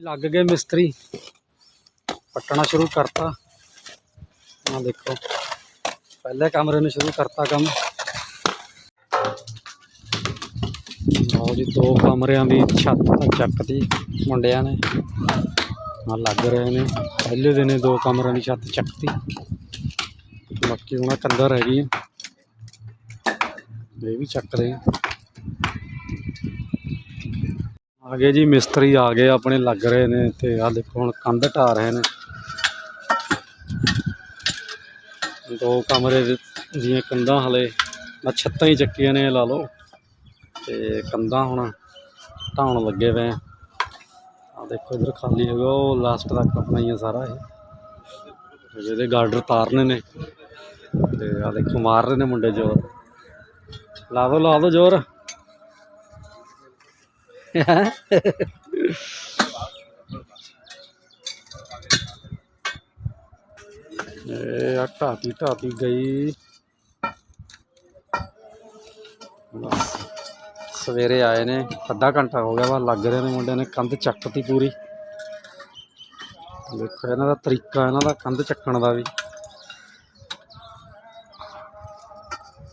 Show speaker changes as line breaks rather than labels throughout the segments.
ਲੱਗ ਗਏ ਮਿਸਤਰੀ। ਪੱਟਣਾ ਸ਼ੁਰੂ ਕਰਤਾ। ਆ ਦੇਖੋ। ਪਹਿਲੇ ਕਮਰੇ ਨੂੰ ਸ਼ੁਰੂ ਕਰਤਾ ਕੰਮ। ਲਓ ਜੀ, ਦੋ ਕਮਰਿਆਂ ਦੀ ਛੱਤ ਤਾਂ ਚੱਕਤੀ ਮੁੰਡਿਆਂ ਨੇ। ਆ ਲੱਗ ਰਹੇ ਨੇ। ਪਹਿਲੇ ਦਿਨ ਦੋ ਕਮਰਿਆਂ ਦੀ ਛੱਤ ਚੱਕਤੀ ਬਾਕੀ ਹੁਣ ਕੰਧਾਂ ਰਹਿ ਗਈ ਇਹ ਵੀ ਚੱਕਦੇ ਆ। ਆ ਗਏ ਜੀ, ਮਿਸਤਰੀ ਆ ਗਏ, ਆਪਣੇ ਲੱਗ ਰਹੇ ਨੇ ਤੇ ਆ ਦੇਖੋ ਹੁਣ ਕੰਧ ਢਾ ਰਹੇ ਨੇ। ਦੋ ਕਮਰੇ ਦੇ ਦੀਆਂ ਕੰਧਾਂ ਹਲੇ, ਮੈਂ ਛੱਤਾਂ ਹੀ ਚੱਕੀਆਂ ਨੇ ਲਾ ਲਓ। ਤੇ ਕੰਧਾਂ ਹੁਣ ਢਾਉਣ ਲੱਗੇ ਪਏ ਆ। ਦੇਖੋ ਇਧਰ ਖਾਲੀ ਹੋ ਗਿਆ, ਉਹ ਲਾਸਟ ਤੱਕ ਆਪਣਾ ਹੀ ਆ ਸਾਰਾ ਇਹ। ਤੇ ਇਹਦੇ ਗਾਰਡਰ ਤਾਰਨੇ ਨੇ। ਤੇ ਆ ਦੇਖੋ ਮਾਰ ਰਹੇ ਨੇ ਮੁੰਡੇ ਜ਼ੋਰ। ਲਾ ਦੋ ਲਾ ਦੋ ਜ਼ੋਰ। ਇਹ ਢਾਤੀ ਢਾਤੀ ਗਈ। ਸਵੇਰੇ ਆਏ ਨੇ, ਅੱਧਾ ਘੰਟਾ ਹੋ ਗਿਆ ਵਾ, ਲੱਗ ਰਹੇ ਨੇ ਮੁੰਡਿਆਂ ਨੇ ਕੰਧ ਚੱਕਤੀ ਪੂਰੀ। ਦੇਖੋ ਇਹਨਾਂ ਦਾ ਤਰੀਕਾ, ਇਹਨਾਂ ਦਾ ਕੰਧ ਚੱਕਣ ਦਾ ਵੀ।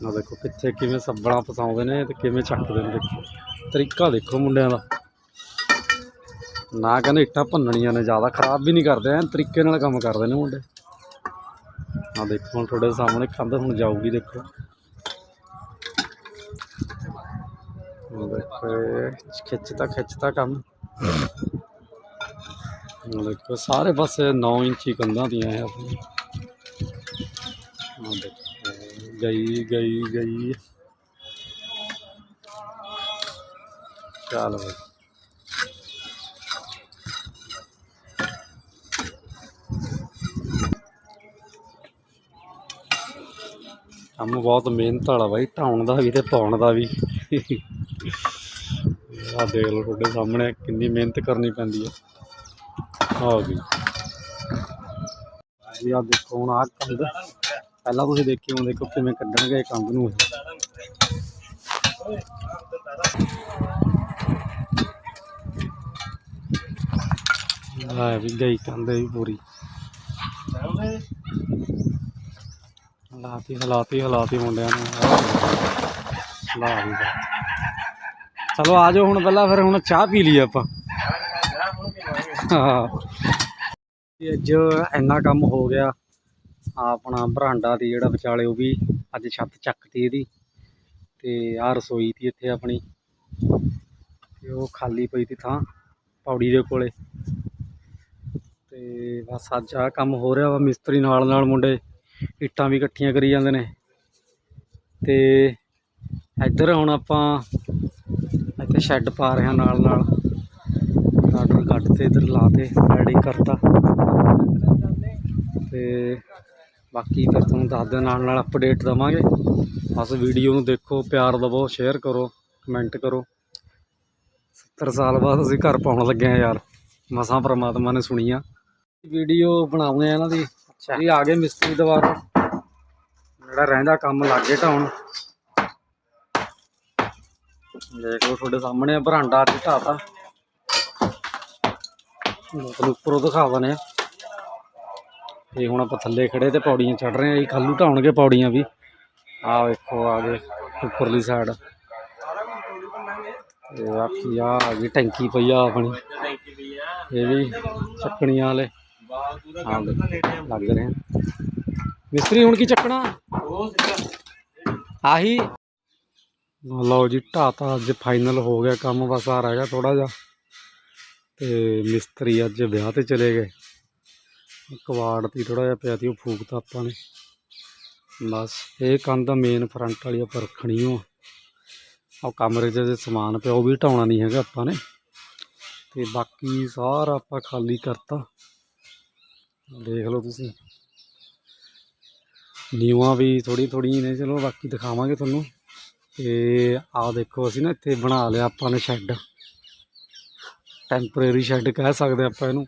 ਆ ਦੇਖੋ ਕਿੱਥੇ ਕਿਵੇਂ ਸੱਬਲਾਂ ਫਸਾਉਂਦੇ ਨੇ ਤੇ ਕਿਵੇਂ ਚੱਕਦੇ ਨੇ, ਦੇਖੋ। ਤਰੀਕਾ ਦੇਖੋ ਮੁੰਡਿਆਂ ਦਾ। ਨਾ ਕਹਿੰਦੇ ਇੱਟਾਂ ਭੰਨਣੀਆਂ ਨੇ, ਜ਼ਿਆਦਾ ਖਰਾਬ ਵੀ ਨਹੀਂ ਕਰਦੇ, ਐਨ ਤਰੀਕੇ ਨਾਲ ਕੰਮ ਕਰਦੇ ਨੇ ਮੁੰਡੇ। ਆ ਦੇਖੋ ਹੁਣ ਤੁਹਾਡੇ ਸਾਹਮਣੇ ਕੰਧ ਹੁਣ ਜਾਊਗੀ, ਦੇਖੋ। ਦੇਖੋ ਇਹ, ਖਿੱਚਤਾ ਖਿੱਚਤਾ ਕੰਮ। ਦੇਖੋ, ਸਾਰੇ ਪਾਸੇ 9 ਇੰਚੀ ਕੰਧਾਂ ਦੀਆਂ ਇਹ। ਆਪਣੀ ਗਈ ਗਈ ਗਈ। ਚੱਲ ਬਈ। ਕੰਮ ਬਹੁਤ ਮਿਹਨਤ ਵਾਲਾ ਬਾਈ, ਢਾਉਣ ਦਾ ਵੀ ਤੇ ਪਾਉਣ ਦਾ ਵੀ। ਆ ਦੇਖ ਲਓ ਤੁਹਾਡੇ ਸਾਹਮਣੇ ਕਿੰਨੀ ਮਿਹਨਤ ਕਰਨੀ ਪੈਂਦੀ ਹੈ ਆ ਗਈ ਜੀ ਆ ਦੇਖੋ ਹੁਣ ਆ ਕੰਧ। ਪਹਿਲਾਂ ਤੁਸੀਂ ਦੇਖੀ ਹੁਣ ਦੇਖੋ ਕਿਵੇਂ ਕੱਢਣਗੇ ਇਹ ਕੰਧ ਨੂੰ। ਇਹ ਆ ਵੀ ਗਈ ਕੰਧ ਵੀ ਪੂਰੀ। ਹਲਾਤੀ ਹਲਾਤੀ ਹਲਾਤੀ ਮੁੰਡਿਆਂ ਨੂੰ। ਲਾ ਵੀ ਦਾ ਚਲੋ ਆ ਜਾਓ ਹੁਣ ਪਹਿਲਾਂ ਫਿਰ ਹੁਣ ਚਾਹ ਪੀ ਲਈ ਆਪਾਂ। ਹਾਂ। ਅੱਜ ਇੰਨਾ ਕੰਮ ਹੋ ਗਿਆ, ਆਪਣਾ ਬਰਾਂਡਾ ਦੀ ਜਿਹੜਾ ਵਿਚਾਲੇ ਉਹ ਵੀ ਅੱਜ ਛੱਤ ਚੱਕਤੀ ਇਹਦੀ। ਤੇ ਆ ਰਸੋਈ ਤੀ ਇੱਥੇ ਆਪਣੀ। ਤੇ ਉਹ ਖਾਲੀ ਪਈ ਤੀ ਥਾਂ, ਪੌੜੀ ਦੇ ਕੋਲੇ। ਤੇ ਬਸ ਅੱਜ ਆ ਕੰਮ ਹੋ ਰਿਹਾ ਵਾ, ਮਿਸਤਰੀ ਨਾਲ ਨਾਲ ਮੁੰਡੇ ਇੱਟਾਂ ਵੀ ਇਕੱਠੀਆਂ ਕਰੀ ਜਾਂਦੇ ਨੇ। ਤੇ ਇੱਧਰ ਹੁਣ ਆਪਾਂ ਇੱਥੇ ਸ਼ੈੱਡ ਪਾ ਰਹੇ ਹਾਂ ਨਾਲ ਨਾਲ। ਆਰਡਰ ਕੱਢ ਤੇ ਇੱਧਰ ਲਾ ਤੇ ਰੈਡੀ ਕਰਤਾ। ਤੇ ਬਾਕੀ ਫਿਰ ਤੁਹਾਨੂੰ ਦੱਸਦੇ ਨਾਲ ਨਾਲ ਅਪਡੇਟ ਦਵਾਂਗੇ। ਬਸ ਵੀਡੀਓ ਨੂੰ ਦੇਖੋ, ਪਿਆਰ ਦਵੋ ਸ਼ੇਅਰ ਕਰੋ ਕਮੈਂਟ ਕਰੋ। 70 ਸਾਲ ਬਾਅਦ ਅਸੀਂ ਘਰ ਪਾਉਣ ਲੱਗੇ ਆ ਯਾਰ। ਮਸਾਂ ਪ੍ਰਮਾਤਮਾ ਨੇ ਸੁਣੀਆਂ। ਵੀਡੀਓ ਬਣਾਉਂਦੇ ਆ ਇਹਨਾਂ ਦੀ। ਅੱਛਾ। ਜੀ ਆ ਗਏ ਮਿਸਤਰੀ ਦੁਬਾਰਾ ਜਿਹੜਾ ਰਹਿੰਦਾ ਕੰਮ ਲੱਗੇ ਢਾਉਣ। ਦੇਖ ਲਓ ਤੁਹਾਡੇ ਸਾਹਮਣੇ ਬਰਾਂਡਾ ਅੱਜ ਢਾਤਾ। ਤੁਹਾਨੂੰ ਉੱਪਰੋਂ ਦਿਖਾ ਦਨੇ ਆ। ਇਹ ਹੁਣ ਆਪਾਂ ਥੱਲੇ ਖੜੇ ਤੇ ਪੌੜੀਆਂ ਚੜ ਰਹੇ ਆ। ਇਹ ਖਾਲੂ ਢਾਉਣਗੇ ਪੌੜੀਆਂ ਵੀ। ਆਹ ਵੇਖੋ ਆ ਗਏ ਉੱਪਰਲੀ ਸਾਈਡ ਤੇ ਬਾਕੀ ਆ ਆ ਗਈ ਟੈਂਕੀ ਪਈ ਆ ਆਪਣੀ। ਇਹ ਵੀ ਚੱਕਣੀਆਂ ਵਾਲੇ। ਹਾਂ ਲੱਗ ਰਹੇ। ਆ ਮਿਸਤਰੀ ਹੁਣ ਕੀ ਚੱਕਣਾ? ਆਹੀ। ਲਓ ਜੀ ਢਾਤਾ ਅੱਜ ਫਾਈਨਲ ਹੋ ਗਿਆ ਕੰਮ ਬਸ ਆ ਰਹਿ ਗਿਆ ਥੋੜਾ ਜਿਹਾ। ਤੇ ਮਿਸਤਰੀ ਅੱਜ ਵਿਆਹ ਤੇ ਚਲੇ ਗਏ। ਕਵਾੜ ਤੀ ਥੋੜਾ ਜਿਹਾ ਪਿਆ ਤੀ ਉਹ ਫੂਕਤਾ ਆਪਾਂ ਨੇ। ਬਸ ਇਹ ਕੰਧ ਮੇਨ ਫਰੰਟ ਵਾਲੀ ਆਪਾਂ ਰੱਖਣੀ ਓ ਆ। ਕਮਰੇ 'ਚ ਜੇ ਸਮਾਨ ਪਿਆ ਉਹ ਵੀ ਢਾਉਣਾ ਨਹੀਂ ਹੈਗਾ ਆਪਾਂ ਨੇ। ਤੇ ਬਾਕੀ ਸਾਰਾ ਆਪਾਂ ਖਾਲੀ ਕਰਤਾ। ਦੇਖ ਲਓ ਤੁਸੀਂ। ਨੀਵਾਂ ਵੀ ਥੋੜੀ ਥੋੜੀ ਨੇ, ਚਲੋ ਬਾਕੀ ਦਿਖਾਵਾਂਗੇ ਤੁਹਾਨੂੰ। ਤੇ ਆਹ ਦੇਖੋ, ਅਸੀਂ ਨਾ ਇੱਥੇ ਬਣਾ ਲਿਆ ਆਪਾਂ ਨੇ ਸ਼ੈੱਡ। ਟੈਂਪਰੇਰੀ ਸ਼ੈੱਡ ਕਹਿ ਸਕਦੇ ਆਪਾਂ ਇਹਨੂੰ।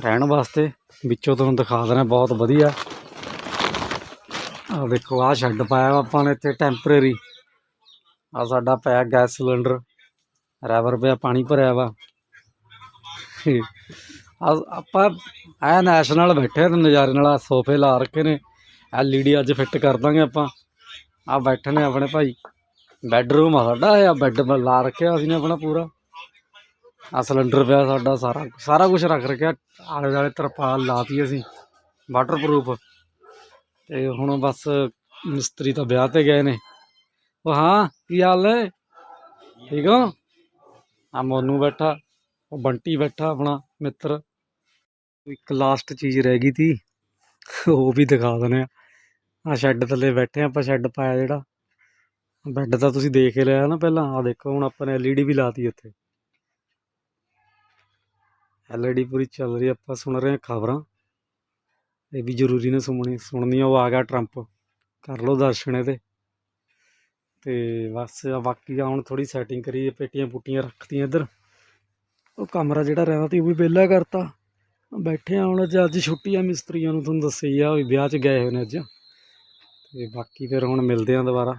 ਰਹਿਣ ਵਾਸਤੇ ਵਿੱਚੋਂ ਤੁਹਾਨੂੰ ਦਿਖਾ ਦੇਣਾ, ਬਹੁਤ ਵਧੀਆ। ਆਹ ਦੇਖੋ, ਆਹ ਸ਼ੈੱਡ ਪਾਇਆ ਵਾ ਆਪਾਂ ਨੇ ਇੱਥੇ, ਟੈਂਪਰੇਰੀ। ਆ ਸਾਡਾ ਪਿਆ ਗੈਸ ਸਿਲੰਡਰ। ਰੈਵਰ ਪਿਆ, ਪਾਣੀ ਭਰਿਆ ਵਾ। ਆ ਆਪਾਂ ਐ ਨੈਸ਼ਨਲ ਬੈਠੇ ਤੇ ਨਜ਼ਾਰੇ ਨਾਲ ਸੋਫੇ ਲਾ ਰੱਖੇ ਨੇ ਐਲਈਡੀ ਅੱਜ ਫਿੱਟ ਕਰ ਦਾਂਗੇ ਆਪਾਂ। ਆ ਬੈਠੇ ਨੇ ਆਪਣੇ ਭਾਈ। ਬੈੱਡਰੂਮ ਆ ਸਾਡਾ ਆ ਬੈੱਡ ਲਾ ਰੱਖਿਆ ਅਸੀਂ ਨੇ ਆਪਣਾ ਪੂਰਾ। ਆ ਸਿਲੰਡਰ ਪਿਆ ਸਾਡਾ ਸਾਰਾ ਸਾਰਾ ਕੁਝ ਰੱਖ ਰੱਖਿਆ, ਆਲੇ ਦੁਆਲੇ ਤਰਪਾਲ ਲਾਤੀ ਅਸੀਂ ਵਾਟਰਪ੍ਰੂਫ ਤੇ ਹੁਣ ਬਸ ਮਿਸਤਰੀ ਤਾਂ ਵਿਆਹ ਤੇ ਗਏ ਨੇ। ਉਹ ਹਾਂ, ਕੀ ਹਾਲ ਹੈ ਠੀਕ ਹੋ? ਆ ਮੋਨੂ ਬੈਠਾ, ਉਹ ਬੰਟੀ ਬੈਠਾ ਆਪਣਾ, ਮਿੱਤਰ। ਇੱਕ ਲਾਸਟ ਚੀਜ਼ ਰਹਿ ਗਈ ਤੀ, ਉਹ ਵੀ ਦਿਖਾ ਦਨੇ ਆ ਆ ਸ਼ੈੱਡ ਥੱਲੇ ਬੈਠੇ ਆਪਾਂ ਸ਼ੈੱਡ ਪਾਇਆ ਜਿਹੜਾ। ਬੈੱਡ ਤਾਂ ਤੁਸੀਂ ਦੇਖ ਹੀ ਲਿਆ ਨਾ ਪਹਿਲਾਂ ਆ ਦੇਖੋ ਹੁਣ ਆਪਾਂ ਨੇ ਐਲਈਡੀ ਵੀ ਲਾਤੀ ਇੱਥੇ ਐਲਈਡੀ ਪੂਰੀ ਚੱਲ ਰਹੀ ਆਪਾਂ ਸੁਣ ਰਹੇ ਹਾਂ ਖਬਰਾਂ। ਇਹ ਵੀ ਜ਼ਰੂਰੀ ਨੇ ਸੁਣਨੀ ਸੁਣਨੀ ਉਹ ਆ ਗਿਆ ਟਰੰਪ ਕਰ ਲਓ ਦਰਸ਼ਨ ਇਹਦੇ। ਤੇ ਬਸ ਬਾਕੀ ਆ ਹੁਣ ਥੋੜੀ ਸੈਟਿੰਗ ਕਰੀ ਪੇਟੀਆਂ ਪੁੱਟੀਆਂ ਰੱਖਤੀਆਂ ਇੱਧਰ। ਉਹ ਕਮਰਾ ਜਿਹੜਾ ਰਹਿੰਦਾ ਤੀ, ਉਹ ਵੀ ਵਿਹਲਾ ਕਰਤਾ। ਬੈਠੇ ਆ ਹੁਣ ਅੱਜ ਅੱਜ ਛੁੱਟੀ ਆ ਮਿਸਤਰੀਆਂ ਨੂੰ ਤੁਹਾਨੂੰ ਦੱਸਿਆ ਆ ਵੀ ਵਿਆਹ 'ਚ ਗਏ ਹੋਏ ਨੇ ਅੱਜ। ਤੇ ਬਾਕੀ ਫਿਰ ਹੁਣ ਮਿਲਦੇ ਆ ਦੁਬਾਰਾ।